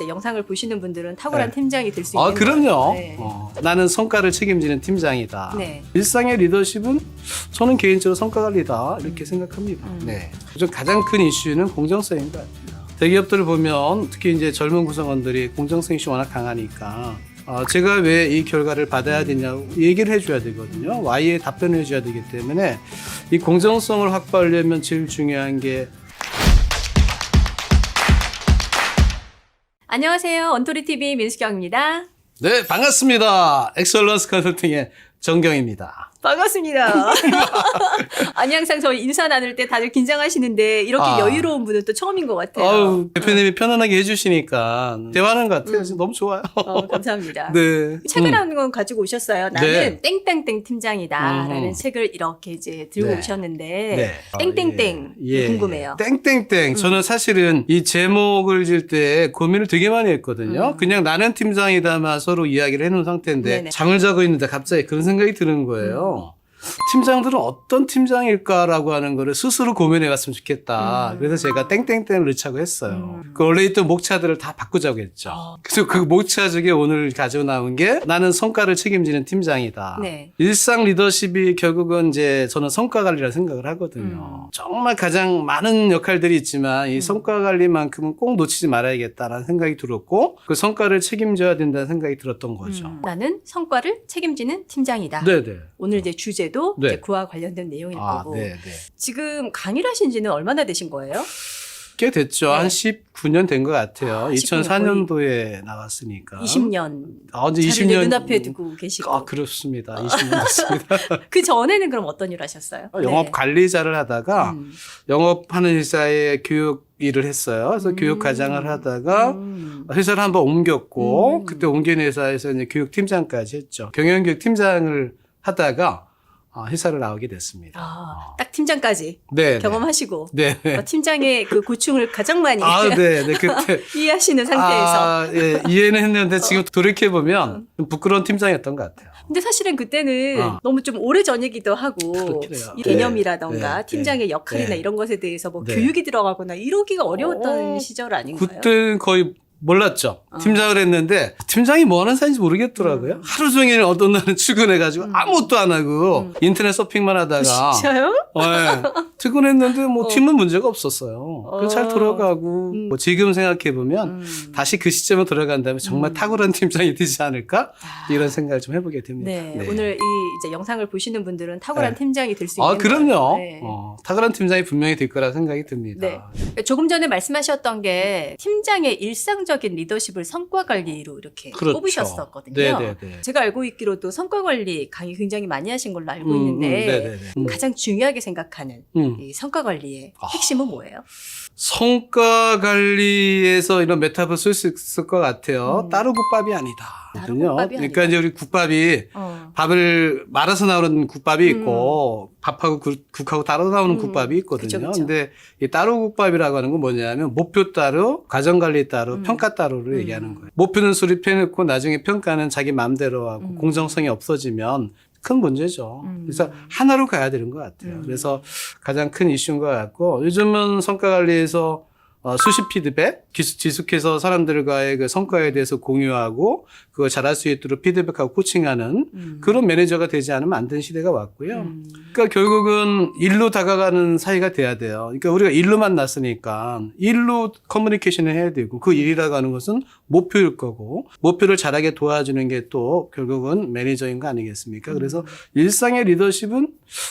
이제 영상을 보시는 분들은 탁월한 네. 팀장이 될수 아, 있는 그럼요. 거예요. 네. 어, 나는 성과를 책임지는 팀장이다. 네. 일상의 리더십은 저는 개인적으로 성과 관리다 이렇게 생각합니다. 음. 네. 요즘 가장 큰 이슈는 공정성인 것 같아요. 대기업들을 보면 특히 이제 젊은 구성원들이 공정성 이슈 워낙 강하니까 어, 제가 왜 이 결과를 받아야 되냐고 얘기를 해줘야 되거든요. Y에 답변을 해줘야 되기 때문에 이 공정성을 확보하려면 제일 중요한 게 안녕하세요. 언토리 TV 민수경입니다. 네, 반갑습니다. 엑설런스 컨설팅의 정경입니다. 반갑습니다. 아니 항상 저희 인사 나눌 때 다들 긴장하시는데 이렇게 아. 여유로운 분은 또 처음인 것 같아요. 아우, 대표님이 편안하게 해주시니까 대화하는 것 같아요. 음. 지금 너무 좋아요. 어, 감사합니다. 네. 책을 음. 한권 가지고 오셨어요. 네. 나는 땡땡땡 팀장이다라는 음. 책을 이렇게 이제 들고 네. 오셨는데 네. 땡땡땡 예. 예. 궁금해요. 땡땡땡. 저는 사실은 이 제목을 질 때 고민을 되게 많이 했거든요. 음. 그냥 나는 팀장이다만 서로 이야기를 해놓은 상태인데 네네. 음. 잠을 자고 있는데 갑자기 그런 생각이 드는 거예요. 팀장들은 어떤 팀장일까라고 하는 거를 스스로 고민해 봤으면 좋겠다. 음. 그래서 제가 땡땡땡을 넣자고 했어요. 음. 그 원래 있던 목차들을 다 바꾸자고 했죠. 어. 그래서 그 목차 중에 오늘 가지고 나온 게 나는 성과를 책임지는 팀장이다. 네. 일상 리더십이 결국은 이제 저는 성과 관리라 생각을 하거든요. 음. 정말 가장 많은 역할들이 있지만 이 성과 관리만큼은 꼭 놓치지 말아야겠다라는 생각이 들었고 그 성과를 책임져야 된다는 생각이 들었던 거죠. 음, 나는 성과를 책임지는 팀장이다. 네네. 오늘 이제 주제 도 네. 이제 그와 관련된 내용일 아, 거고 네 네. 지금 강의를 하신 지는 얼마나 되신 거예요? 꽤 됐죠. 네. 한 19년 된 것 같아요. 아, 2004년도에 나왔으니까. 20년 아, 이제 자료를 20년. 눈앞에 두고 계시고 아, 그렇습니다. 20년 됐습니다. 그 전에는 그럼 어떤 일 하셨어요? 영업 네. 관리자를 하다가 음. 영업하는 회사에 교육 일을 했어요. 그래서 음. 교육 과장을 하다가 음. 회사를 한번 옮겼고 음. 그때 옮긴 회사에서 이제 교육 팀장까지 했죠. 경영 교육 팀장을 하다가 아, 회사를 나오게 됐습니다. 아, 딱 팀장까지 네. 경험하시고 네. 네. 어, 팀장의 그 고충을 가장 많이 아, 네, 네. 그때 이해하시는 상태에서 아, 예, 이해는 했는데 지금 돌이켜 보면 좀 부끄러운 팀장이었던 것 같아요. 근데 사실은 그때는 어. 너무 좀 오래 전이기도 하고. 이 네. 개념이라던가 네. 팀장의 역할이나 네. 이런 것에 대해서 뭐 네. 교육이 들어가거나 이러기가 어려웠던 어, 시절 아닌가요? 그때는 거의 몰랐죠. 어. 팀장을 했는데 팀장이 뭐 하는 사람인지 모르겠더라고요. 음. 하루 종일 어떤 날은 출근해가지고 음. 아무것도 안 하고 음. 인터넷 서핑만 하다가 진짜요? 네. 퇴근했는데 뭐 어. 팀은 문제가 없었어요. 그래서 잘 어. 돌아가고 음. 뭐 지금 생각해 보면 음. 다시 그 시점에 돌아간다면 정말 음. 탁월한 팀장이 되지 않을까 아. 이런 생각을 좀 해보게 됩니다. 네, 오늘 이 이제 영상을 보시는 분들은 탁월한 네. 팀장이 될 수 있는 아 그럼요. 네. 어, 탁월한 팀장이 분명히 될 거라 생각이 듭니다. 네. 조금 전에 말씀하셨던 게 팀장의 일상적 인 리더십을 성과 관리로 이렇게 그렇죠. 꼽으셨었거든요. 네네네. 제가 알고 있기로도 성과 관리 강의 굉장히 많이 하신 걸로 알고 음, 있는데 음, 네네네. 음, 가장 중요하게 생각하는 음. 이 성과 관리의 아. 핵심은 뭐예요? 성과 관리에서 이런 메타for 쓸수 있을 것 같아요. 음. 따로 국밥이 아니다. 따로 국밥이 그러니까 아니다. 이제 우리 국밥이 어. 밥을 말아서 나오는 국밥이 있고 밥하고 국- 국하고 따로 나오는 음. 국밥이 있거든요. 그쵸, 그쵸. 근데 이 따로 국밥이라고 하는 건 뭐냐면 목표 따로, 과정 관리 따로, 음. 평가 따로를 음. 얘기하는 거예요. 목표는 수립해 놓고 나중에 평가는 자기 마음대로 하고 음. 공정성이 없어지면 큰 문제죠. 음. 그래서 하나로 가야 되는 것 같아요. 음. 그래서 가장 큰 이슈인 것 같고 요즘은 성과 관리에서 어, 수시 피드백, 지속해서 사람들과의 그 성과에 대해서 공유하고 그걸 잘할 수 있도록 피드백하고 코칭하는 음. 그런 매니저가 되지 않으면 안 되는 시대가 왔고요. 음. 그러니까 결국은 일로 다가가는 사이가 돼야 돼요. 그러니까 우리가 일로 만 났으니까 일로 커뮤니케이션을 해야 되고 그 일이라고 하는 것은 목표일 거고 목표를 잘하게 도와주는 게 또 결국은 매니저인 거 아니겠습니까? 그래서 일상의 리더십은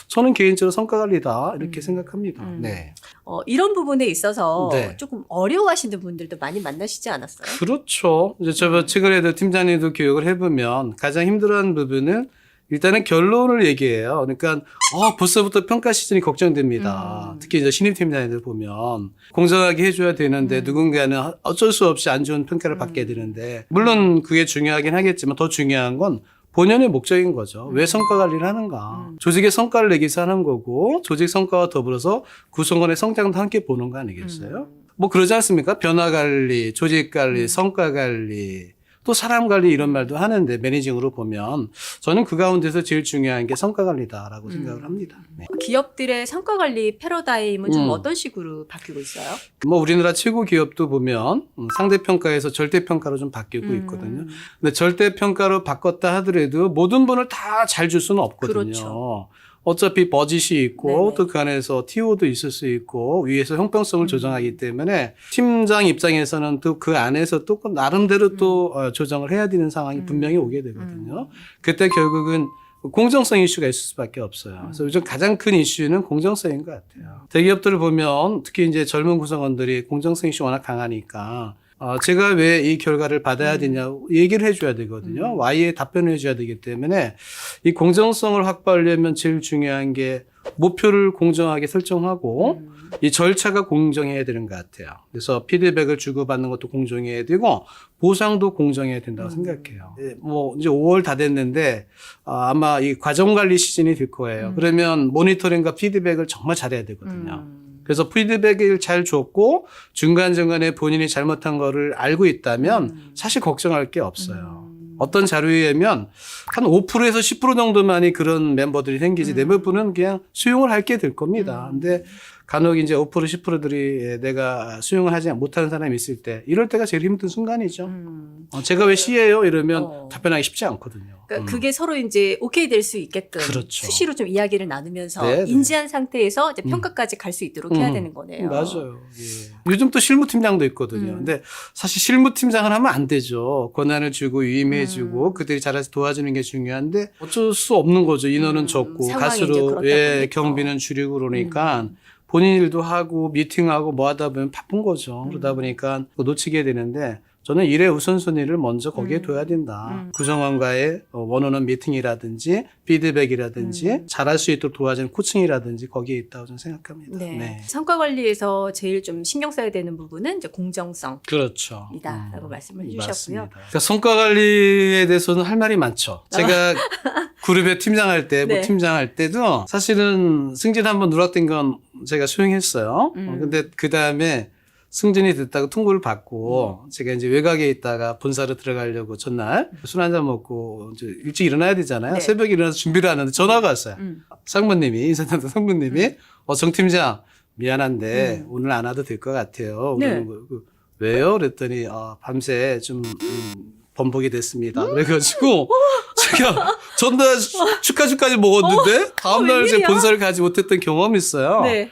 저는 개인적으로 성과 관리다 이렇게 음. 생각합니다. 음. 네. 어, 이런 부분에 있어서 네. 조금 어려워하시는 분들도 많이 만나시지 않았어요? 그렇죠. 이제 저 최근에도 팀장님도 교육을 해보면 가장 힘들어하는 부분은 일단은 결론을 얘기해요. 그러니까 어, 벌써부터 평가 시즌이 걱정됩니다. 음. 특히 이제 신입 팀장님들 보면 공정하게 해줘야 되는데 음. 누군가는 어쩔 수 없이 안 좋은 평가를 음. 받게 되는데 물론 그게 중요하긴 하겠지만 더 중요한 건 본연의 목적인 거죠. 왜 성과 관리를 하는가? 음. 조직의 성과를 내기 위해서 하는 거고 조직 성과와 더불어서 구성원의 성장도 함께 보는 거 아니겠어요? 음. 뭐 그러지 않습니까? 변화 관리, 조직 관리, 음. 성과 관리, 또 사람 관리 이런 말도 하는데 매니징으로 보면 저는 그 가운데서 제일 중요한 게 성과 관리다라고 음. 생각을 합니다. 네. 기업들의 성과 관리 패러다임은 좀 음. 어떤 식으로 바뀌고 있어요? 뭐 우리나라 최고 기업도 보면 음, 상대 평가에서 절대 평가로 좀 바뀌고 음. 있거든요. 근데 절대 평가로 바꿨다 하더라도 모든 분을 다 잘 줄 수는 없거든요. 그렇죠. 어차피 버짓이 있고 네네. 또 그 안에서 TO도 있을 수 있고 위에서 형평성을 음. 조정하기 때문에 팀장 입장에서는 또 그 안에서 또 나름대로 또 어, 조정을 해야 되는 상황이 음. 분명히 오게 되거든요. 음. 그때 결국은 공정성 이슈가 있을 수밖에 없어요. 그래서 요즘 가장 큰 이슈는 공정성인 것 같아요. 대기업들을 보면 특히 이제 젊은 구성원들이 공정성 이슈 워낙 강하니까 어, 제가 왜 이 결과를 받아야 음. 되냐 얘기를 해줘야 되거든요. 음. Y에 답변을 해줘야 되기 때문에 이 공정성을 확보하려면 제일 중요한 게 목표를 공정하게 설정하고 음. 이 절차가 공정해야 되는 것 같아요. 그래서 피드백을 주고받는 것도 공정해야 되고 보상도 공정해야 된다고 음. 생각해요. 예, 뭐 이제 5월 다 됐는데 아, 아마 이 과정 관리 시즌이 될 거예요. 음. 그러면 모니터링과 피드백을 정말 잘해야 되거든요. 음. 그래서 피드백을 잘 줬고 중간중간에 본인이 잘못한 거를 알고 있다면 음. 사실 걱정할 게 없어요. 음. 어떤 자료에 의하면 한 5%에서 10% 정도만이 그런 멤버들이 생기지 음. 대부분은 그냥 수용을 할게 될 겁니다. 음. 근데 간혹 이제 5% 10%들이 내가 수용을 하지 못하는 사람이 있을 때 이럴 때가 제일 힘든 순간이죠. 음. 어, 제가 왜 C예요? 이러면 어. 답변하기 쉽지 않거든요. 그러니까 음. 그게 서로 이제 오케이 될 수 있게끔 그렇죠. 수시로 좀 이야기를 나누면서 네, 네. 인지한 상태에서 이제 음. 평가까지 갈 수 있도록 해야 음. 되는 거네요. 맞아요. 예. 요즘 또 실무팀장도 있거든요. 음. 근데 사실 실무팀장을 하면 안 되죠. 권한을 주고 위임해주고 음. 그들이 잘해서 도와주는 게 중요한데 어쩔 수 없는 거죠. 인원은 음, 적고 가수로 예. 경비는 줄이고 그러니까 음. 본인 일도 하고 미팅하고 뭐 하다 보면 바쁜 거죠. 음. 그러다 보니까 또 놓치게 되는데 저는 일의 우선순위를 먼저 거기에 음. 둬야 된다. 음. 구성원과의 어, 원어원 미팅이라든지 피드백이라든지 음. 잘할 수 있도록 도와주는 코칭이라든지 거기에 있다고 저는 생각합니다. 네. 성과 관리에서 제일 좀 신경 써야 되는 부분은 이제 공정성. 그렇죠. 이다라고 말씀을 해주셨고요. 맞습니다. 그러니까 성과 관리에 대해서는 할 말이 많죠. 제가 그룹의 팀장할 때, 뭐 네. 팀장할 때도 사실은 승진 한번 누락된 건 제가 수용했어요. 음. 어, 근데 그 다음에 승진이 됐다고 통보를 받고 음. 제가 이제 외곽에 있다가 본사로 들어가려고 전날 술 한잔 먹고 이제 일찍 일어나야 되잖아요. 네. 새벽에 일어나서 준비를 하는데 전화가 왔어요. 음. 상무님이 인사단도 상무님이 어정 팀장 미안한데 음. 오늘 안 와도 될 것 같아요. 네. 그, 왜요? 그랬더니 어, 밤새 좀 음, 번복이 됐습니다. 음? 그래가지고 제가 전날 축하주까지 먹었는데 다음날 제 웬일이야? 본사를 가지 못했던 경험이 있어요. 네.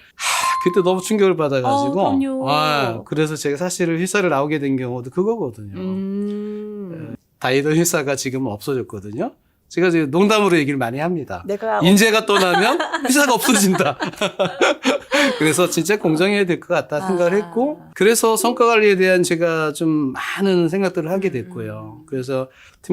그때 너무 충격을 어, 받아가지고 그럼요. 아, 그래서 제가 사실 회사를 나오게 된 경우도 그거거든요. 음. 다니던 회사가 지금은 없어졌거든요. 제가 지금 농담으로 얘기를 많이 합니다. 내가 인재가 떠나면 회사가 없어진다. 그래서 진짜 공정해야 될 것 같다 생각을 아. 했고, 그래서 성과 관리에 대한 제가 좀 많은 생각들을 하게 됐고요. 음. 그래서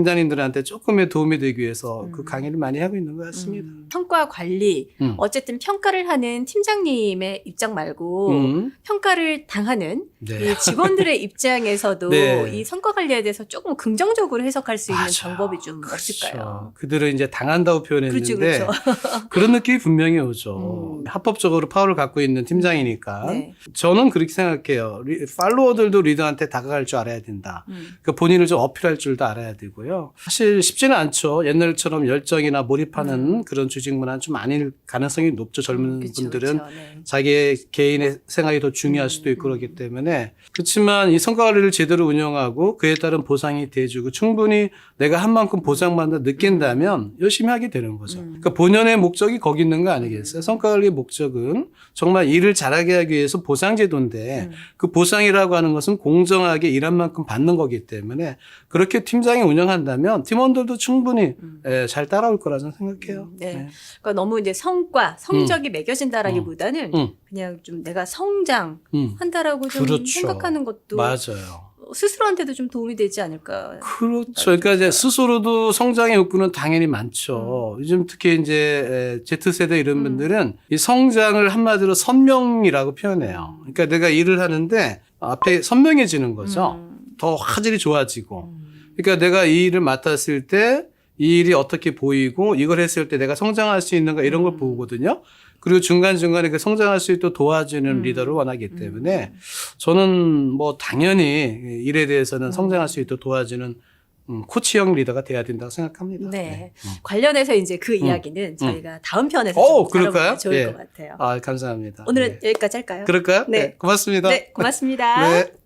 팀장님들한테 조금의 도움이 되기 위해서 그 음. 강의를 많이 하고 있는 것 같습니다. 음. 성과 관리 음. 어쨌든 평가를 하는 팀장님의 입장 말고 음. 평가를 당하는 네. 이 직원들의 입장에서도 네. 이 성과 관리에 대해서 조금 긍정적으로 해석할 수 있는 맞아요. 방법이 좀 그렇죠. 없을까요? 그들은 이제 당한다고 그렇죠, 표현했는데 그렇죠. 그런 느낌이 분명히 오죠. 음. 합법적으로 파워를 갖고 있는 팀장이니까. 네. 저는 그렇게 생각해요. 리- 팔로워들도 리더한테 다가갈 줄 알아야 된다. 음. 그러니까 본인을 좀 어필할 줄도 알아야 되고 요. 사실 쉽지는 않죠. 옛날처럼 열정이나 몰입하는 음. 그런 조직 문화는 좀 아닐 가능성이 높죠. 젊은 그쵸, 분들은 그쵸, 네. 자기의 개인의 생각이 더 중요할 수도 있고 음. 그렇기 때문에 그렇지만 이 성과 관리를 제대로 운영하고 그에 따른 보상이 돼주고 충분히 내가 한 만큼 보상받는다 느낀다면 열심히 하게 되는 거죠. 음. 그러니까 본연의 목적이 거기 있는 거 아니겠어요? 성과 관리의 목적은 정말 일을 잘하게 하기 위해서 보상 제도인데 음. 그 보상이라고 하는 것은 공정하게 일한 만큼 받는 거기 때문에 그렇게 팀장이 운영 한다면 팀원들도 충분히 음. 예, 잘 따라올 거라 저는 생각해요. 음, 네. 그러니까 너무 이제 성과, 성적이 매겨진다라기보다는 음. 그냥 좀 내가 성장 음, 한다라고 좀 그렇죠. 생각하는 것도 맞아요. 스스로한테도 좀 도움이 되지 않을까. 그렇죠. 그러니까 이제 스스로도 성장의 욕구는 당연히 많죠. 요즘 특히 이제 Z세대 이런 음. 분들은 이 성장을 한마디로 선명이라고 표현해요. 음. 그러니까 내가 일을 하는데 앞에 선명해지는 거죠. 음. 더 화질이 좋아지고. 음. 그러니까 내가 이 일을 맡았을 때 이 일이 어떻게 보이고 이걸 했을 때 내가 성장할 수 있는가 이런 걸 음. 보거든요. 그리고 중간중간에 그 성장할 수 있도록 도와주는 음. 리더를 원하기 때문에 음. 저는 뭐 당연히 일에 대해서는 음. 성장할 수 있도록 도와주는 음, 코치형 리더가 돼야 된다고 생각합니다. 네. 음. 관련해서 이제 그 이야기는 저희가 다음 편에서 오, 좀 그럴까요? 좋을 예. 것 같아요. 아, 감사합니다. 오늘은 네. 여기까지 할까요? 그럴까요? 네. 고맙습니다. 네, 고맙습니다. 네.